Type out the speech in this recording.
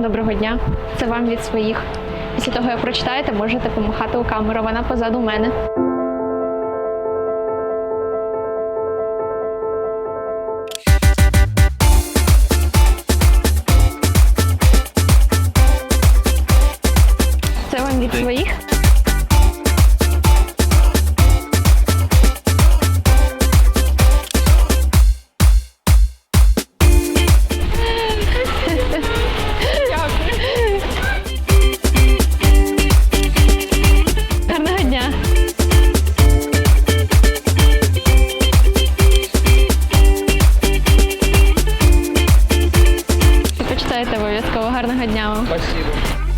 Доброго дня. Це вам від своїх. Після того, як прочитаєте, можете помахати у камеру. Вона позаду мене. Це вам від своїх. Обов'язково. Гарного дня вам. Спасибо.